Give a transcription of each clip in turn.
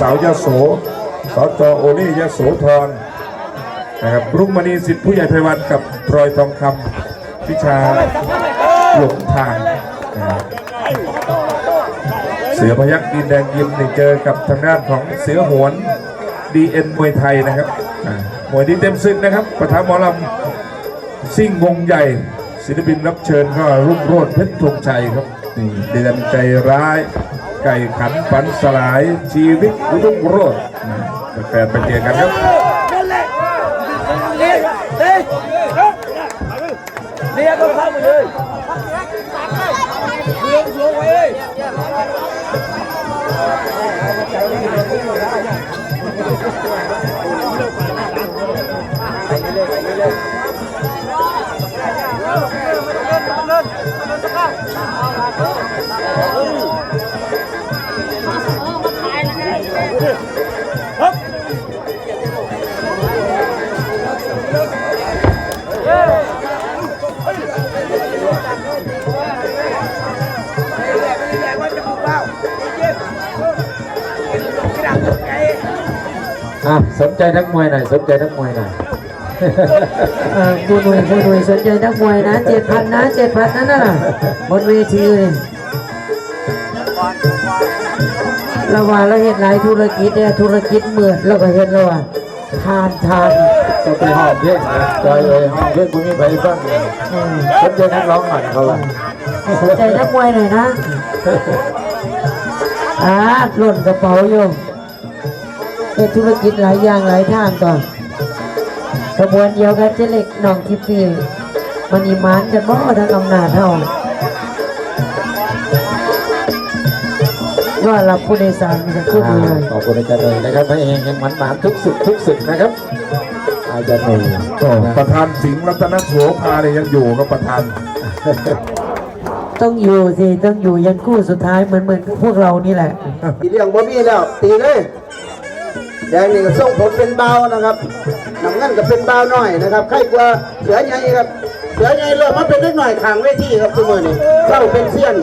สาวยโสสจโอนี่ยโสธรนะครับรุ่งมณีสิทธิ์ผู้ใหญ่ไพวันกับพลอยทองคำพิชาหลงทางนะครับเสือพยักดินแดงยิมนี่เจอกับทางด้านของเสือหวนดีเอ็นมวยไทยนะครับมวยดีเต็มศึกนะครับประธานหมอลำซิ่งวงใหญ่ ศิลปินรับเชิญก็รุ่งโรจน์เพชรธงชัยครับนี่เดือนใจร้าย ไก่ขันฝันสลายชีวิตรุ่งโรจน์แฟนไปเจอกันครับเรียกก็เข้าไปเลยเรียกสูงไว้เลย อะสนใจนักมวยหน่อยสนใจนักมวยหน่อย เอ่อผู้หน่วยผู้หน่วยสนใจนักมวยนะเจ็ดพันนะเจ็ดพันนั่นน่ะบนเวทีเลยเราว่าเราเห็นหลายธุรกิจเนี่ยธุรกิจเหมือนเราก็เห็นแล้วว่าทานทานจะไปหอบเพลงนะจอยเลยหอบเพลงกูมีไปฟังเลยอืมสนใจนักร้องหน่อยเขาว่าสนใจนักมวยหน่อยนะอ่าหล่นกระเป๋าโยม เป็นธุรกิจหลายอย่างหลายทางก่อนขบวนเดียวกันเจเล็กหนองทิพย์มันอีมานกันบ่ทั้งอำนาจเท่าว่ารับผู้โดยสารมันจะขึ้นอ่าเลยขอบคุณอาจารย์หน่อยนะครับพระเองยังหมันหมานทุกสุดทุกสุดนะครับอาจารย์หน่อยโอ้ประธานสิงห์รัตนโสภาเนี่ยยังอยู่ครับประธานต้องอยู่สิ ต้องอยู่ยันคู่สุดท้ายเหมือนเหมือนกับพวกเรานี่แหละตีเรื่องบ่มีแล้ว ตีเลย แดงนี่ก็ส่งผมเป็นเบานะครับน้ำเงินก็เป็นเบาหน่อยนะครับใครกลัวเสือใหญ่ครับเสือใหญ่เริ่มมาเป็นเล็กหน่อยขางเวทีครับทุกมือนี่เข้าเป็นเสี้ยน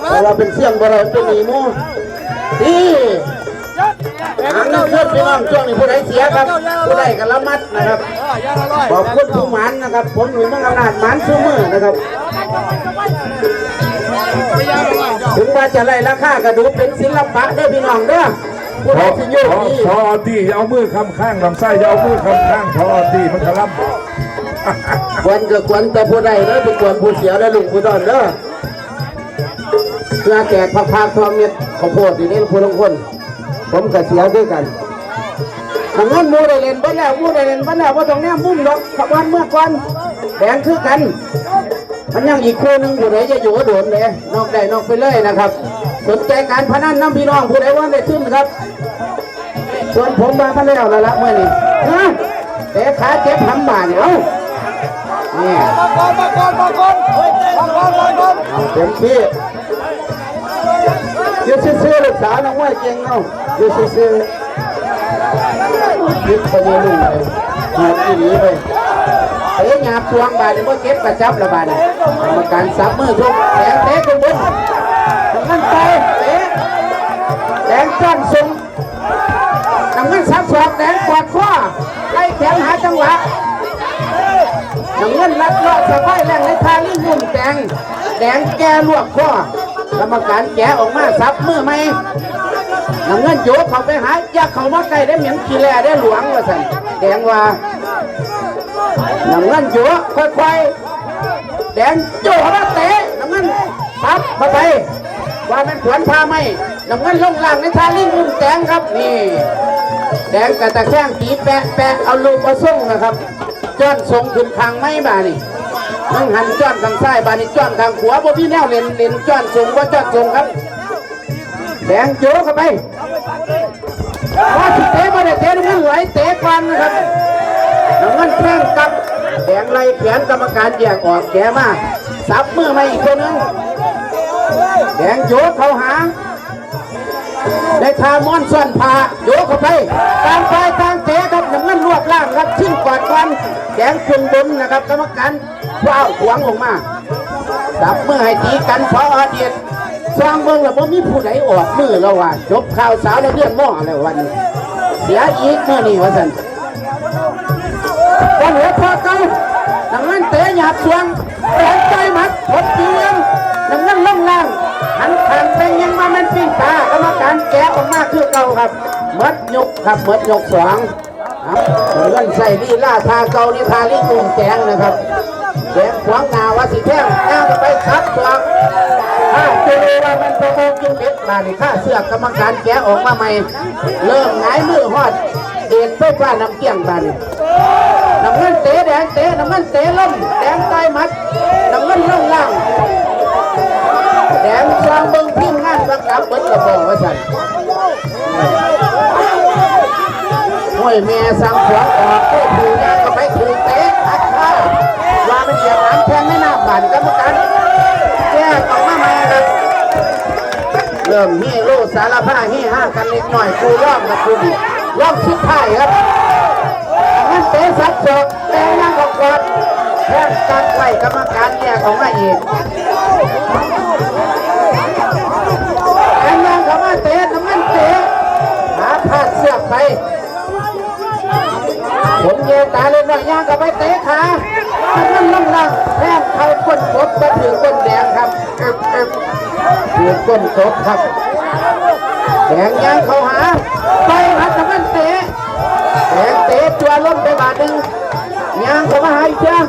เพราะว่าเป็นเสี้ยนบ่เราเป็นหนีมูตีหางน้ำเลือดพี่น้องช่วงนี้ผู้ใดเสียครับผู้ใดก็ละมัดนะครับขอบคุณผู้หมันนะครับ ผมหนุ่ยมังอำนาจหมันซื้อมือนะครับถึงว่าจะไล่ราคากระดูเป็นศิลปะเด้พี่น้องเด้อ พอสิโยกพอนี่พอที่เอามือคำข้างลำไส้เอามือคำข้างพอที่มันกระลำควรก็ควรแต่ผู้ใดเด้อไปควรผู้เสียและลุงผู้ดอนเด้อเพื่อแจกผักพาทองเม็ดข้าวโพดอยู่นี่ผู้ลงคน ผมก็เสียด้วยกันทางนั้นมูได้เล่นบ้านแล้วมูได้เล่นบ้านแล้วว่าตรงเนี้ยมุ่งดอกขบวนเมื่อก่อนแดงคือกัน มันยังอีกคู่หนึงผู้ใดจะอยู่ก็โดนเลยนอกได้นอกไปเลยนะครับ สนใจการพนันน้ำพี่น้องผู้ใดว่าได้ขึ้นครับ ส่วนผมมาพันแล้วล้วละเมื่อนี้ฮะแต่ขาเจ็บหำบาดเนี่ยเอ้านี่เอาเต็มที่อยืดซื่อลูกสาวน้องว่าเก่งเนาะอยืดซื่อยึดไปเรื่อยๆเลยหาที่นี้ไปเตะหยาบทวงบาดเนี่ยว่าเก็บกระจับละบาดเนี่ยกรรมการซับมือทุกแดงเตะขึ้นบน ทำนั้นไปเตะแดงจ้อนทรงน้ำเงินสับสอกแดงกอดข้อไล่แขนหาจังหวะน้ำเงินรัดเลาะสะพายแรงในทางลิ้นมุ่นแดงแดงแกลวกข้อกรรมการแกะออกมาสับมือไหมน้ำเงินโยกเขาไปหาอย่าเขามาใกล้ได้เหม็นขี้แลได้หลวงว่าสันแดงว่าน้ำเงินโยกค่อยๆแดงโยกแล้วเตะน้ำเงินซับเข้าไป ว่ามันขวนพาไหมน้ำเงินลงล่างในทางลิ้นมุ่นแดงครับนี่แดงกระตะแข้งตีแปะแปะเอาลูกมาส่งนะครับจ้อนส่งขึ้นคางไม่บานี่นั่งหันจ้อนทางซ้ายบานี่จ้อนทางขวาบ่พี่แนวเลนเลนจ้อนส่งว่าจ้อนส่งครับแดงโจเข้าไปว่าเตะมาได้เตะน้ำเงินไหลเตะก่อนนะครับน้ำเงินแข้งกับแดงไล่แขนกรรมการแยกออกแกมาสับมือมาอีกคนนึง แดงโจเขาหาได้ทามอนส่วนพาโยกเข้าไปต่างฝ่ายต่างเตะครับน้ำเงินรวบล่างครับชิงกอดกันแดงขึ้นบนนะครับกรรมการว้าวขวงออกมาดับเมื่อให้ตีกันพอเดียดสร้างเบิ่งแล้วบ่มีผู้ใดออกมือแล้วว่าจบข่าวสาวแล้วเรียนหม้อแล้ววันนี้เสียอีกเมื่อนี้ว่าซั่นวันหัวพอเก่าดังนั้นเตะหยาบสวงแรงใจมัดทดเตีย เป็นยังมามันปิ้งตากรรมการแกะออกมาคือเก่าครับหมดยกครับหมดยกสองเรื่องใส่ลีลาทาเก่านี่ทาลีกุงแจงนะครับแจงขวางนาวาสิแท่งแท่งไปซับตัวถ้าเจอว่ามันโปรโมยุ่งเม็ดมาในค่าเสื้อกรรมการแกะออกมาใหม่ เริ่มหงายมือฮอดเด็ดไฟฟ้าน้ำเกี้ยงบานน้ำเงินเตะแดงเตะน้ำเงินเตะล่มแดงใต้มัดน้ำเงินล่องล่าง แดงสร้างเบิ้งพิมพ์งานประกับเบิ้งกระบอกว่าสั่นห้วยแม่สั่งขวางออกก็ถือแดงก็ไปถือเตะอัดข้าว่ามันเหยียบน้ำแทงไม่น่าบานกรรมการแยกออกมาใหม่ครับเริ่มฮีโร่สารผ้าฮีห้ากันเล็กหน่อยครูร่องกับครูดิร่องสุดท้ายครับงั้นเตะสัดศอกแต่ยังกกอดแทงตัดไว้กรรมการแยกออกมาเอีก ไป ผมเยตาเลยหน่อยย่างกับไปเตะขาทั้งนั้นล่างแทงเขาก้นกบมาถือก้นแดงครับอึ๊บอึ๊บถือก้นกบครับแดงย่างเขาหา ไปหัดน้ำมันเตะแดงเตะตัวล้มไปบาทหนึ่งย่างเขามาหาอีกเจ้า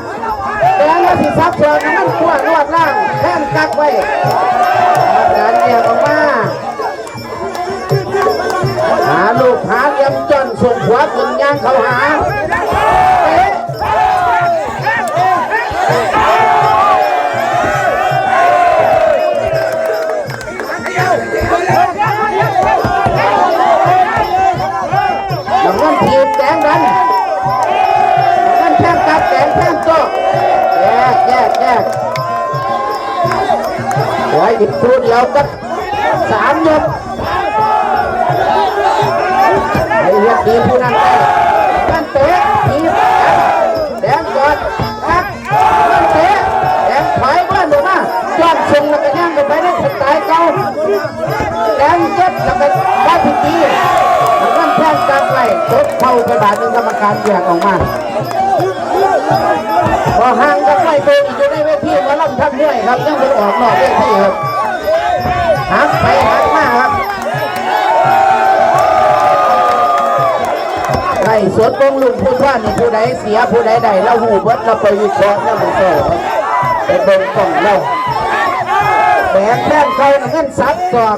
ยกดีผู้นั้นได้มันเตะทีบแดงกอดครับมันเตะแดงถอยบ้านหรือมาจอดส่งแล้วก็ย่างกันไปได้สไตล์เก่าแดงเจ็บแล้วก็ได้ทีดีมันแทงกลางไหลตบเข้าไปบาดหนึ่งกรรมการแยกออกมาพอห่างกันไม่โตอีกอยู่ในเวทีมาล่ำทำด้วยครับยังไม่ออกนอกเวทีครับหักไปหัก ล่สดเบงลุงพูดว่านี่ผู้ใดเสียผู้ใดใดเราหูเบิดเราไปวิเคราะห์แล้วมันก็ไปเบิ่งกล่องเราแบกแท่งเขาเงินซับกอก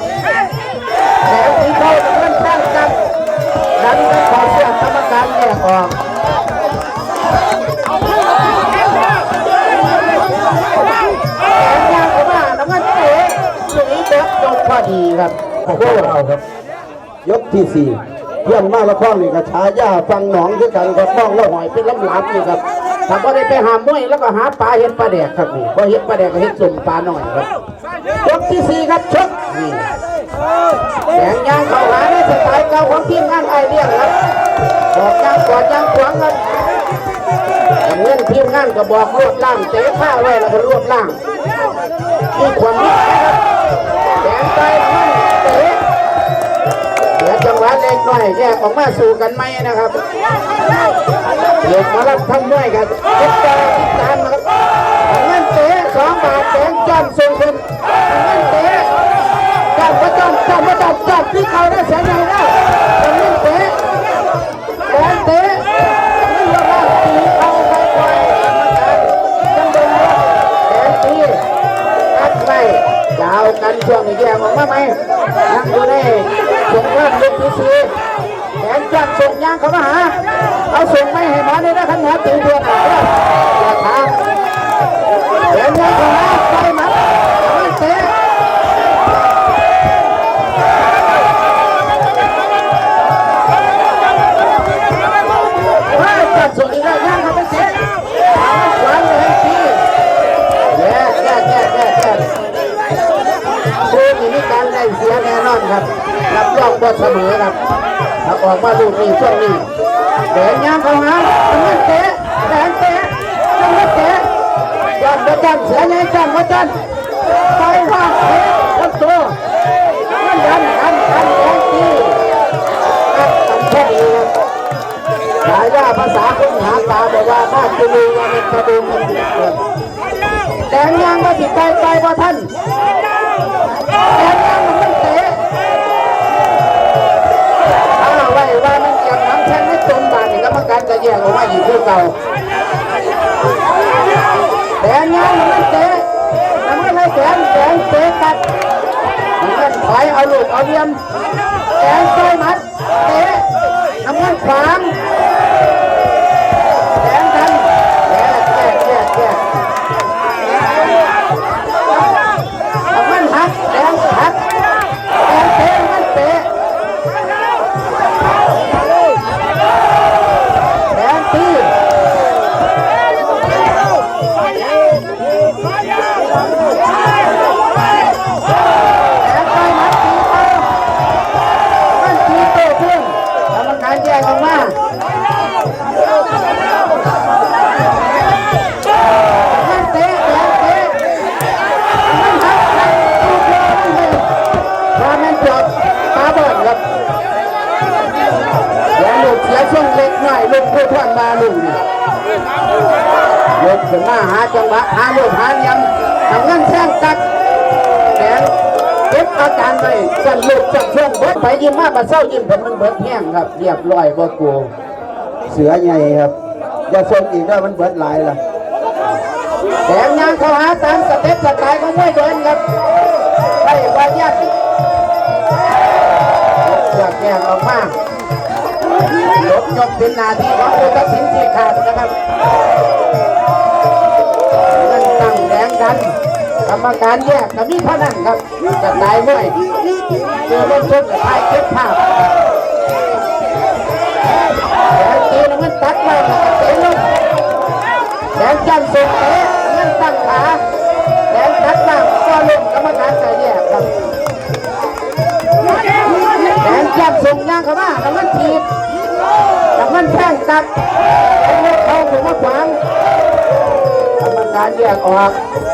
แบกตีเขาเงินแท่งกับดันกันขอเสียกรรมการแยกออกแบกยางออกมาน้ำเงินเตะตรงนี้เบิดจบพอดีครับ ยกที่สี่ เพื่อนมาละข้องนี่ก็ฉายาฟังหนองคือกันกับบ้องละหอยเป็นลำหลานนี่ครับถ้าบ่ได้ไปหามวยแล้วก็หาปลาเห็ดปลาแดกครับนี่พอเห็ดปลาแดกก็เห็ดสุ่มปลาหน่อยครับยกที่สี่ครับชกนี่แข่งยางเข้าหาในสไตล์เก่าของทีมงานไอเลี้ยงครับบอกยางกอดยางขวางครับเงินทีมงานก็บอกรวบล่างเตะข้าไว้แล้วก็รวบล่างนี่ความนี้ครับ เดี๋ยวจังหวะเล็กน้อยแยกออกมาสู่กันไหมนะครับเด็กมารับทั้งด้วยกันติดตาติดตามนะครับเงินเตะสองบาทแดงจอมส่งขึ้นเงินเตะจอมก็จอมจอมก็จอมจอมที่เขาได้แสนใหญ่ได้เงินเตะแดงเตะนี่เราว่าตีเอากันช่วงนี้แยกออกมาไหมยังอยู่ใน ส่งครามลูกที่สี่แขนจับส่งยางเข้ามาหา เอาส่งไม่ให้หมาเนี่ยนะขันหาตีเดือนอะอย่าทำแขนยางเข้ามาไปมัดไม่เตะจับส่งอีกแล้วยางเข้าไปเตะหวานเลยทีแย่แย่แย่แย่แย่คู่นี้มีการได้เสียแน่นอนครับ รับรองบ่เสมอครับถ้าออกมาลูกนี้ช่วงนี้แดงย่างเข้าหาจังหวะเตะแดงเตะจังหวะเตะยอดประจันเสียใหญ่จังประจัน ขึ้นมาหาจังหวะหาลูกหาเหลี่ยมทำเงินแท่งตัดแดงเก็บอาการไปสั่นลูกจับช่วงเบิดไปยิ้มมามาเศร้ายิ้มผมมันเบิดแห้งครับเรียบร้อยบ่กลัวเสือใหญ่ครับอย่าส่งอีกได้มันเบิดหลายล่ะแถมยังเขาหาตามสเต็ปสไตล์ของมวยเดินครับไล่วายัดอยากแยกออกมาลบยกเป็นนาทีของผู้ตัดสินที่ขาดนะครับันกรรมการแยกกับมีเท่านั้นครับสไตล์มวยเจอรถชนกับทายเก็บภาพแดงตีแล้วมันตัดไว้แล้วก็เตะลงแดงจันทร์ส่งเตะเงินตั้งขาแดงทัดล่างก็ลงกรรมการจะแยกครับแดงจันทร์ส่งยางเข้ามาแล้วมันถีบแล้วมันแท่งตัดไอ้เล็กเขาถึงมาขวางกรรมการแยกออก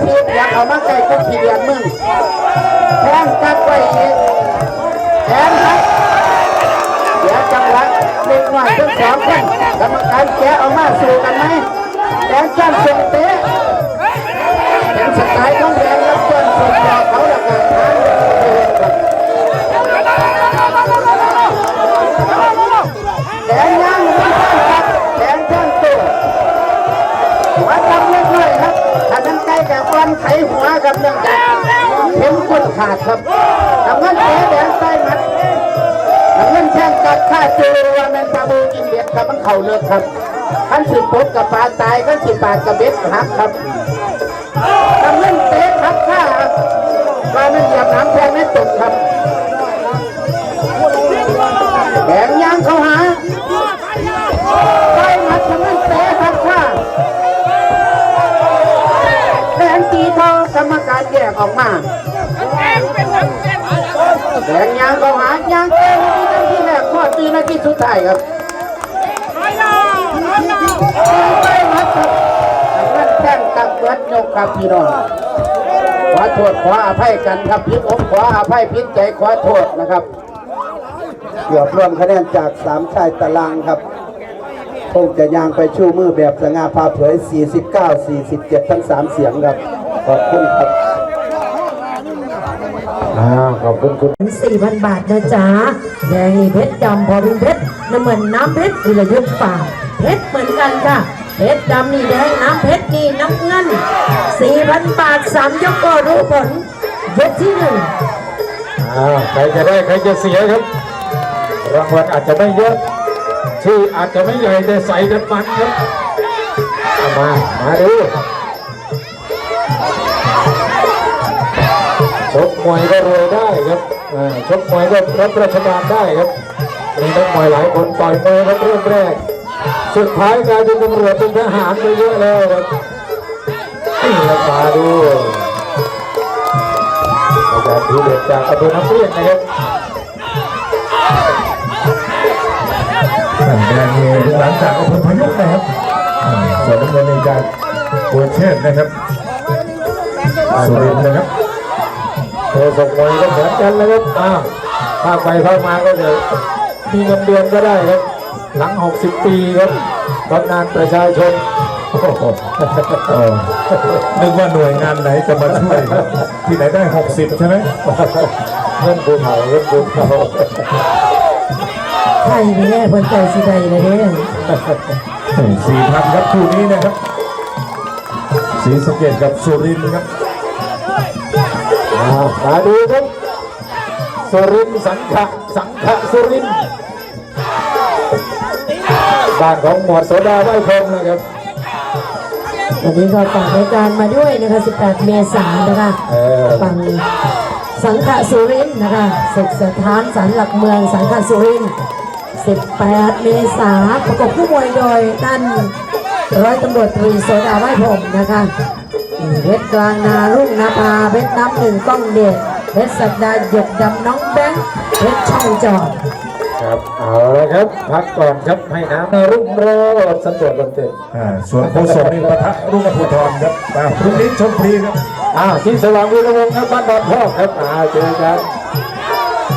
ท่งกัดครับถ้าจะรู้ว่ามันปลาโบงกินเดกรเอยกออกมาใหม่กเงาเขาหาไม่สไตล์ก้อนตรงแล้วก็เงาเตะเตะน้ำมันถีบอยากเอามาใกล้ก็ขีเดียนมึงแทงกัดไปอีกแทงครับเดี๋ยวจังหวะเล็กน้อยทั้งสองคนกรรมการแกเออกมาสู้กันไหมแทงจ้านส่งเตะเป็นสไตล์ของแดง เขาเลิกครับขันสิบปดกับปลาตายขันสิบปากกับเบ็ดหักครับทำเล่นเตะครับข้าครับมามันเหยียบน้ำแทงไม่ตกครับแดงยางเขาหาไปมัดทำเล่นเตะครับข้าแดงตีทองกรรมการแยกออกมาแดงยางเขาหายางเตะที่นทีแรกข้อตีนาทีสุดท้ายครับ ครับพี่น้องขอโทษขออภัยกันครับพิษอกขออภัยพิษใจขอโทษนะครับเกือบรวมคะแนนจากสามชายตารางครับคงจะยางไปชูมือแบบสง่าพาเผย 49 47 ทั้ง 3 เสียงครับ ขอบคุณครับอ่าขอบคุณคุณสี่พันบาทนะจ๊ะแดงนี่เพชรดำพอเป็นเพชรน้ำเหมือนน้ำเพชรวิรยุทธ์ป่าเพชรเหมือนกันค่ะ เพชรดำนี่แดงน้ำเพชรนี่น้ำเงินสี่พันบาทสามยกก็รู้ผลยกที่หนึ่งอ่าใครจะได้ใครจะเสียครับ รางวัลอาจจะไม่เยอะ ชื่ออาจจะไม่ใหญ่แต่ใส่กันมันครับมา มาดูชกมวยก็รวยได้ครับชกมวยก็รับราชการได้ครับมีนักมวยหลายคนต่อยมวยกันเรื่องแรก สุดท้ายกลายเป็นตำรวจเป็นทหารไปเยอะแล้วครับนี่เรามาดูอาจารย์ทีเด็ดจากอำเภอน้ำเปรี้ยงนะครับแดงนี่หลังจากอพยพยุคนะครับอ่าส่วนน้ำเงินในจากบัวเชษฐ์นะครับสุรินทร์นะครับโทรส่งมวยก็เหมือนกันนะครับอ้าวภาคไปภาคมาก็จะมีเงินเดือนก็ได้ครับ หลัง 60 ปีครับบำนาญประชาชนโอ้โหเออนึกว่าหน่วยงานไหนจะมาช่วยครับที่ไหนได้ 60 ใช่ไหมเงินภูเขาเงินภูเขาไทยนี่แน่เพิ่นใจสิได้เลยเด้สี่พันครับคู่นี้นะครับสีสะเกตกับสุรินทร์ครับอ้าวมาดูครับสุรินทร์สังขะสังขะสุริน ทร์บ้านของหมวดโสดาไว้พรหมนะครับวันนี้ก็ฝากรายการมาด้วยนะคะ 18 เมษายนนะคะเออฝั่งสังขสุรินทร์นะคะศึกสถานสันหลักเมืองสังขสุรินทร์18 เมษายนประกบผู้มวยโดยท่านร้อยตำรวจตรีโสดาไว้ผมนะคะเพชรกลางนารุ่งนาภาเพชรน้ำหนึ่งก้องเดชเพชรสักดาหยกดำน้องแบงค์เพชรช่องจอด ครับเอาละครับ พักก่อนครับให้น้ำในรุ่งโรจน์สำรวจบนเต็มอ่าส่วนโคศกนี่ปะทะรุ่งภูธรครับอ่าพรุ่งนี้ชมฟรีครับอ้าวที่สว่างวีระวงศ์ครับบ้านดอนพ่อกครับอ้าวเจอกัน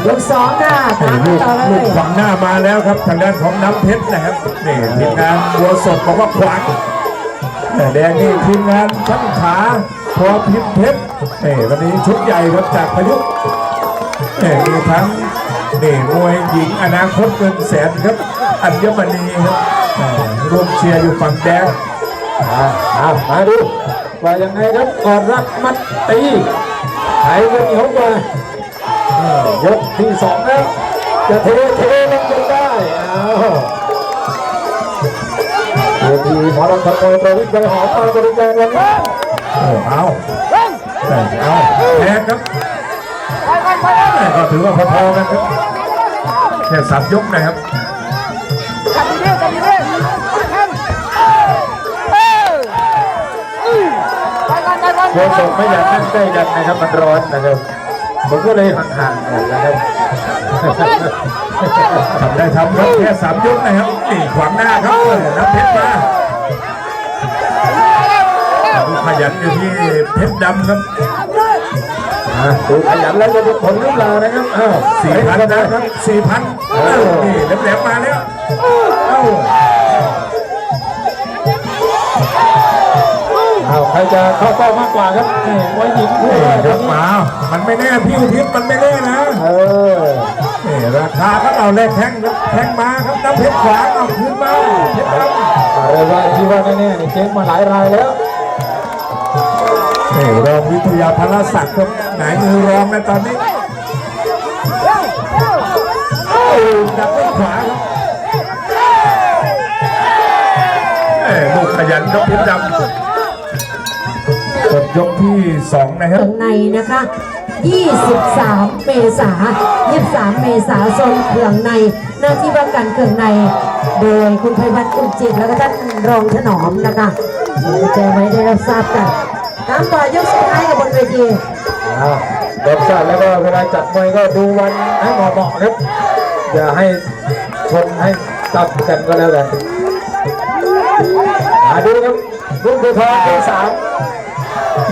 ยกสองค่ะตามลูกันกต่อเลลูกยขวางหน้ามาแล้วครับทางด้านของน้ำเพชรนะครับนี่ทีมงานบัวสดบอกว่าขวางแต่แดงนี่ทีมงานช่างขาพอพิมพ์เพชรนี่วันนี้ชุดใหญ่ครับจากพายุนี่มีทั้ง นี่มวยหญิงอนาคตเงินแสนครับ อัญมณีครับอ่ารวมเชียร์อยู่ฝั่งแดงอ่าเอามาดูว่ายังไงครับก่อนรัดมัดตีใครจะเหนียวกว่าเออยกที่สองแล้วจะเทเทลงจนได้อ้าวเวทีหมอลำทำมวยประวิทย์ใบหอมมาบริการวันนี้โอ้เอาแต่เอาแพ้ครับแต่ก็ถือว่าพอๆกันครับแค่สามยกนะครับโยนส่งไม่อยากนั่งใกล้กันนะครับมันร้อนนะครับผมก็เลยห่างๆกันนะครับทำได้ทำครับแค่สามยกนะครับนี่ขวางหน้าครับเออน้ำเพชรมาดูขยันอยู่ที่เพชรดำครับ อะดูขยันแล้วจะเป็นผลหรือเปล่านะครับอ้าวสี่พันนะครับสี่พันเออนี่แหลมๆมาแล้วเอ้าอ้าวใครจะเข้าเป้ามากกว่าครับนี่มวยหญิงคู่นี่แรกยกมา มันไม่แน่พี่อุทิศมันไม่แน่นะเออนี่ราคาครับเอาแลกแข้งครับแข้งมาครับน้ำเพชรขวางเอาคืนมาเพชรดำอะไรว่าที่ว่าแน่ๆนี่เจ๊งมาหลายรายแล้ว นี่รองวิทยาพลศักดิ์ครับไหนมือรองนะตอนนี้โอ้ดักด้วยขวาครับเอ้ยลูกขยันครับเพชรดำกดยกที่สองนะครับข้างในนะคะ 23 เมษา23 เมษาโซนเครื่องใน หน้าที่ว่าการเครื่องใน โดยคุณไพวันอุ่นจิตแล้วก็ท่านรองถนอมนะคะแจ้งไว้ได้รับทราบกัน ตามต่อยกสุดท้ายกับบนเวทีอ่าเด็กชาติแล้วก็เวลาจัดมวยก็ดูวันให้เหมาะๆครับอย่าให้ชนให้ตับกันก็แล้วกันมาดูครับรุ่งภูทรเป็นสาม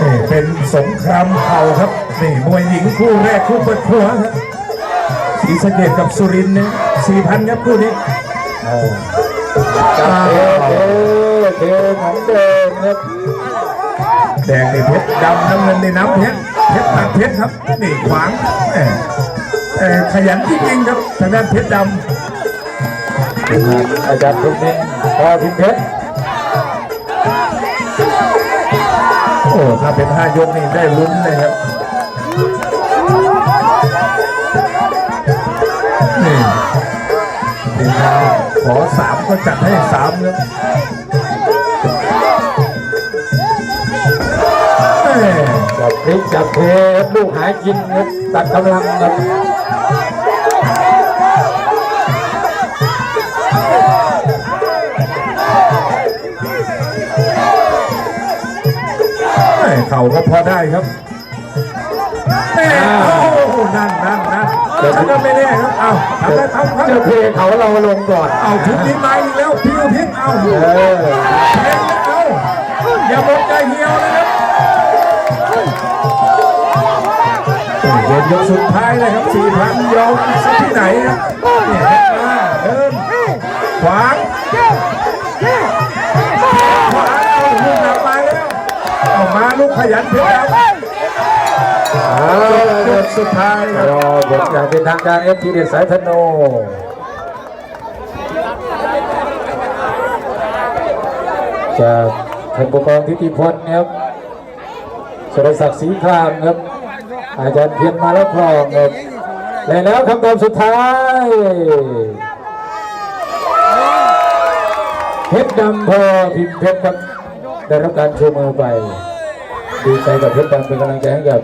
นี่เป็นสงครามเข่าครับนี่มวยหญิงคู่แรกคู่เปิดหัวครับศรีสะเกดกับสุรินทร์เนี่ยสี่พันครับคู่นี้เออจับเทเทเทเหมือนเดิมครับ แดงในเพชรดำน้ำเงินในน้ำเพชรเพชรตัดเพชรครับนี่ขวางแหม่เอ่อขยันจริงๆครับทางด้านเพชรดอาจารย์ทุกเน้นพอพิมพ์เพชรำโอ้ถ้าเป็นห้ายกนี่ได้ลุ้นเลยครับนี่ทีมงานขอสามก็จัดให้สามครับ จับเทลูกหายกินตัดกำลังครับเข่าก็พอได้ครับโอ้โหนั่นนั่นนั่นฉันก็ไม่แน่ครับ เอาทำได้ทำครับจะเทเขาเราลงก่อน เอาชุดนี้มาแล้วพิ้วพิวเอาเอาอย่าบอกใจเหี่ยวนะ ยกสุดท้ายเลยครับสี่พันยอมสักที่ไหนครับเนี่ยมาเดินขวางขวางเอาลูกหนักมาแล้วเอามาลูกขยันเพชรดำเอาละยกสุดท้ายครับรอบทอย่างเป็นทางการเอฟทีเดสายธโนจากท่านผู้กองทิติพลนะครับสุรศักดิ์ศรีครามครับ อาจารย์เพียรมาแล้วพรองครับแลยแล้วคำตอบสุดท้ายเพชรดำพอพิมพ์เพชรครับได้รับการชูมือไป ดีใจกับเพชรดำเป็นกำลังใจให้กับ